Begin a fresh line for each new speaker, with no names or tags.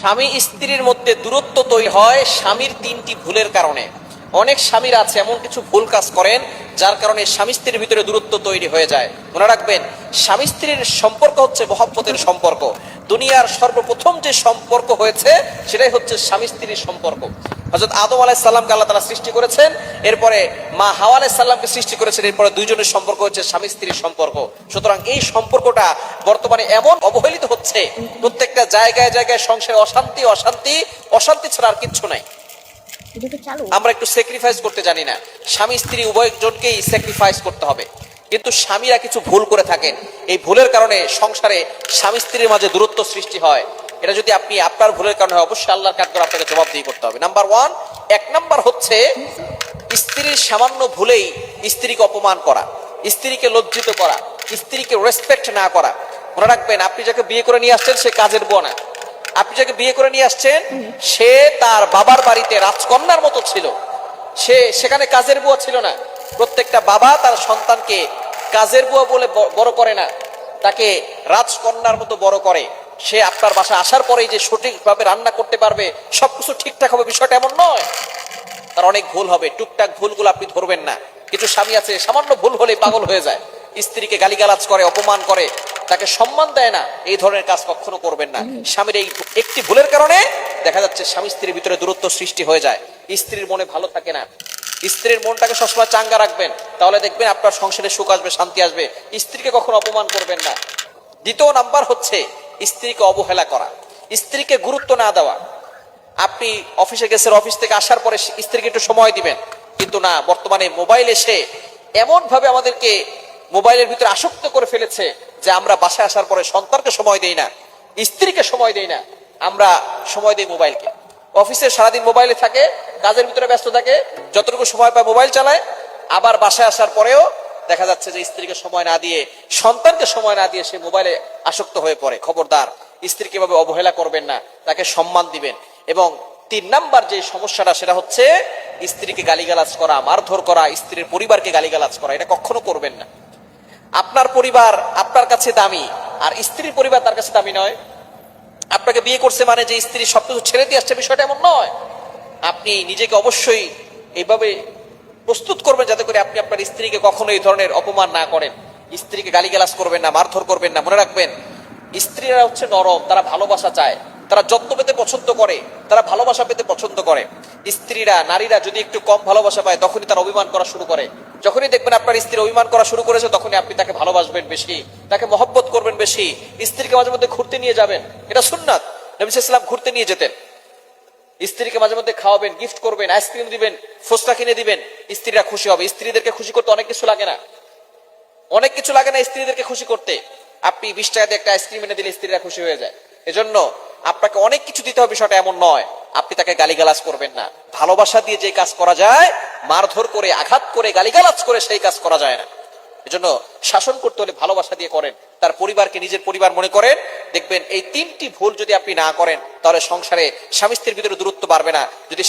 স্বামী স্ত্রীর মধ্যে দূরত্ব তৈরি হয় স্বামীর তিনটি ভুলের কারণে। অনেক স্বামীর আছে এমন কিছু ভুল কাজ করেন, যার কারণে স্বামী স্ত্রীর ভিতরে দূরত্ব তৈরি হয়ে যায়। মনে রাখবেন, স্বামী স্ত্রীর সম্পর্ক হচ্ছে মহব্বতের সম্পর্ক। দুনিয়ার সর্বপ্রথম যে সম্পর্ক হয়েছে, সেটাই হচ্ছে স্বামী স্ত্রীর সম্পর্ক। হজরত আদম আলাহ সাল্লামকে আল্লাহ তালা সৃষ্টি করেছেন। এরপরে মা হাওয়া আলাহ সাল্লামকে সৃষ্টি করেছেন। এরপরে দুইজনের সম্পর্ক হচ্ছে স্বামী স্ত্রীর সম্পর্ক। সুতরাং এই সম্পর্কটা বর্তমানে এমন অবহেলিত হচ্ছে প্রত্যেকটা জায়গায় জায়গায় সংসারে অশান্তি অশান্তি অশান্তি ছাড়া আর কিচ্ছু নাই। আমরা একটু স্যাক্রিফাইস করতে জানি না। স্বামী স্ত্রী উভয়জনকেই স্যাক্রিফাইস করতে হবে। কিন্তু স্বামীরা কিছু ভুল করে থাকেন। এই ভুলের কারণে সংসারে স্বামী স্ত্রীর মাঝে দূরত্ব সৃষ্টি হয়। এটা যদি আপনি আপনার ভুলের কারণে হয়, অবশ্যই আল্লাহর কাঠ করে আপনাকে জবাবদিহি করতে হবে। নাম্বার ওয়ান এক নাম্বার হচ্ছে স্ত্রীর সামান্য ভুলেই স্ত্রীকে অপমান করা, স্ত্রীকে লজ্জিত করা, স্ত্রীকে রেসপেক্ট না করা। মনে রাখবেন, আপনি যাকে বিয়ে করে নিয়ে আসছেন, সে কাজের বোয়া না আপনি যাকে বিয়ে করে নিয়ে আসছেন, সে তার বাবার বাড়িতে রাজকন্যার মতো ছিল। সে সেখানে কাজের বুয়া ছিল না। প্রত্যেকটা বাবা তার সন্তানকে কাজের বুয়া বলে বড় করে না। তাকে রাজকন্যার মতো বড় করে। সে আপনার বাসা আসার পরেই যে সঠিকভাবে রান্না করতে পারবে, সবকিছু ঠিকঠাক হবে, বিষয়টা এমন নয়। তার অনেক ভুল হবে, টুকটাক ভুলগুলো আপনি ধরবেন না। কিছু স্বামী আছে, সামান্য ভুল হলেই পাগল হয়ে যায়। স্ত্রীকে গালিগালাজ করে, অপমান করে, তাকে সম্মান দেয় না, এই ধরনের কাজ কখনো করবেন না। স্বামীর এই একটি ভুলের কারণে দেখা যাচ্ছে স্বামী স্ত্রীর ভিতরে দূরত্ব সৃষ্টি হয়ে যায়। স্ত্রীর মনে ভালো থাকে না। স্ত্রীর মনটাকে সবসময় চাঙ্গা রাখবেন। তাহলে দেখবেন আপনার সংসারে সুখ আসবে, শান্তি আসবে। স্ত্রীকে কখনো অপমান করবেন না। দ্বিতীয় নাম্বার হচ্ছে স্ত্রীকে অবহেলা করা, স্ত্রীকে গুরুত্ব না দেওয়া। আপনি অফিসে গেছেন, অফিস থেকে আসার পরে স্ত্রীকে একটু সময় দিবেন। কিন্তু না, বর্তমানে মোবাইল এসে এমন ভাবে আমাদেরকে মোবাইলের ভিতরে আসক্ত করে ফেলেছে যে আমরা বাসায় আসার পরে সন্তানকে সময় দেই না, স্ত্রীকে সময় দেই না, আমরা সময় দিই মোবাইলকে। অফিসে সারাদিন মোবাইলে থাকে, কাজের ভিতরে ব্যস্ত থাকে, যতটুকু সময় পায় মোবাইল চালায়, আবার বাসায় আসার পরেও দেখা যাচ্ছে যে স্ত্রীকে সময় না দিয়ে, সন্তানকে সময় না দিয়ে সে মোবাইলে আসক্ত হয়ে পড়ে। খবরদার স্ত্রীকে এভাবে অবহেলা করবেন না, তাকে সম্মান দিবেন। এবং তিন নাম্বার যে সমস্যাটা, সেটা হচ্ছে স্ত্রীকে গালিগালাজ করা, মারধর করা, স্ত্রীর পরিবারকে গালিগালাজ করা, এটা কখনো করবেন না। আপনার পরিবার আপনার কাছে দামি, আর স্ত্রীর পরিবার তার কাছে দামি নয়। আপনাকে বিয়ে করছে মানে যে স্ত্রী সবকিছু ছেড়ে দিয়ে আসছে, বিষয়টা এমন নয়। আপনি নিজেকে অবশ্যই এইভাবে প্রস্তুত করবেন যাতে করে আপনি আপনার স্ত্রীকে কখনো এই ধরনের অপমান না করেন। স্ত্রীকে গালিগালাজ করবেন না, মারধর করবেন না, মনে রাখবেন, স্ত্রীরা হচ্ছে নরম, তারা ভালোবাসা চায়, তারা যত্ন পেতে পছন্দ করে, তারা ভালোবাসা পেতে পছন্দ করে। স্ত্রীরা, নারীরা যদি একটু কম ভালোবাসা পায়, তখনই তারা অভিমান করা শুরু করে। যখনই দেখবেন আপনার স্ত্রী অভিমান করা শুরু করেছে, তখনই আপনি তাকে ভালোবাসবেন বেশি, তাকে মহব্বত করবেন বেশি। স্ত্রীকে মাঝে মধ্যে ঘুরতে নিয়ে যাবেন, এটা সুন্নাত। নবী ইসলাম ঘুরতে নিয়ে যেতেন। স্ত্রীকে মাঝে মধ্যে খাওয়াবেন গিফট করবেন আইসক্রিম দিবেন, ফুচকা কিনে দিবেন, স্ত্রীরা খুশি হবে। স্ত্রীদেরকে খুশি করতে অনেক কিছু লাগে না। অনেক কিছু লাগে না স্ত্রীদেরকে খুশি করতে। আপনি বিশ টাকা একটা আইসক্রিম এনে দিলে স্ত্রীরা খুশি হয়ে যায়। এজন্য আপনাকে অনেক কিছু দিতে হবে, বিষয়টা এমন নয়। আপনি তাকে গালিগালাজ করবেন না। ভালোবাসা দিয়ে যে কাজ করা যায়, মারধর করে, আঘাত করে, গালিগালাজ করে সেই কাজ করা যায় না। এজন্য শাসন করতে হলে ভালোবাসা দিয়ে করেন। তার পরিবারকে নিজের পরিবার মনে করেন, দেখবেন এই তিনটি ভুল যদি আপনি না করেন, তাহলে সংসারে স্বামী স্ত্রীর ভিতরে দূরত্ব বাড়বে না। যদি